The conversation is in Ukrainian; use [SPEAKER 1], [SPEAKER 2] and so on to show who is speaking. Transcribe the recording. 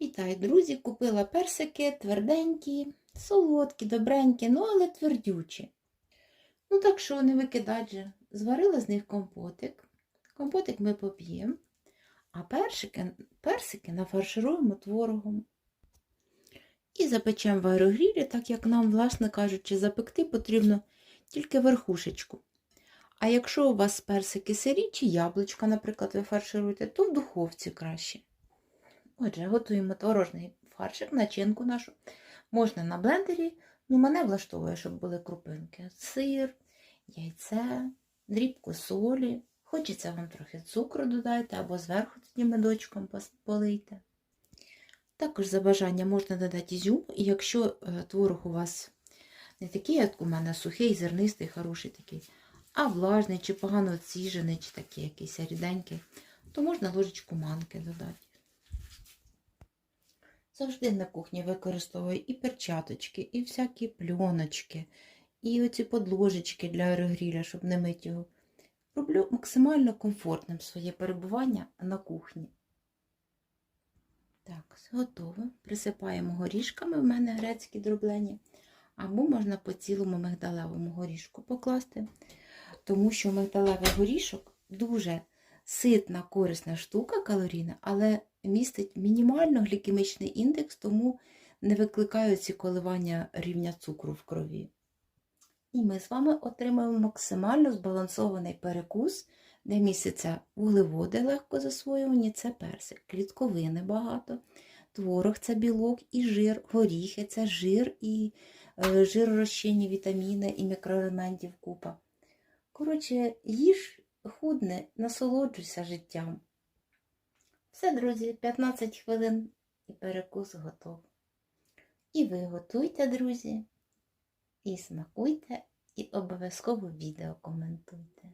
[SPEAKER 1] Вітаю, друзі! Купила персики тверденькі, солодкі, добренькі, ну але твердючі. Ну так що не викидать же. Зварила з них компотик. Компотик ми поп'ємо, а персики, персики нафаршируємо творогом. І запечемо в аерогрілі, так як нам, власне кажучи, запекти потрібно тільки верхушечку. А якщо у вас персики сирі чи яблучка, наприклад, ви фаршируєте, то в духовці краще. Отже, готуємо творожний фаршик, начинку нашу. Можна на блендері, ну мене влаштовує, щоб були крупинки. Сир, яйце, дрібку солі. Хочеться вам трохи цукру додайте, або зверху тоді медочком полийте. Також за бажання можна додати ізюм, і якщо е, творог у вас не такий, як у мене, сухий, зернистий, хороший такий, а влажний, чи погано оціжений, чи такий якийсь ріденький, то можна ложечку манки додати. Завжди на кухні використовую і перчаточки, і всякі пльоночки, і оці подложечки для аерогріля, щоб не мити його. Роблю максимально комфортним своє перебування на кухні. Так, готово. Присипаємо горішками, в мене грецькі дроблені, або можна по цілому мигдалевому горішку покласти, тому що мигдалевий горішок дуже ситна, корисна штука калорійна, але містить мінімально глікемічний індекс, тому не викликають ці коливання рівня цукру в крові. І ми з вами отримаємо максимально збалансований перекус, де містяться вуглеводи легко засвоювані, це персик, клітковини багато, творог це білок і жир, горіхи це жир і е, жиророзчинні вітаміни і мікроелементів купа. Коротше, їж худне, насолоджуйся життям. Все, друзі, 15 хвилин і перекус готов. І ви готуйте, друзі, і смакуйте, і обов'язково відео коментуйте.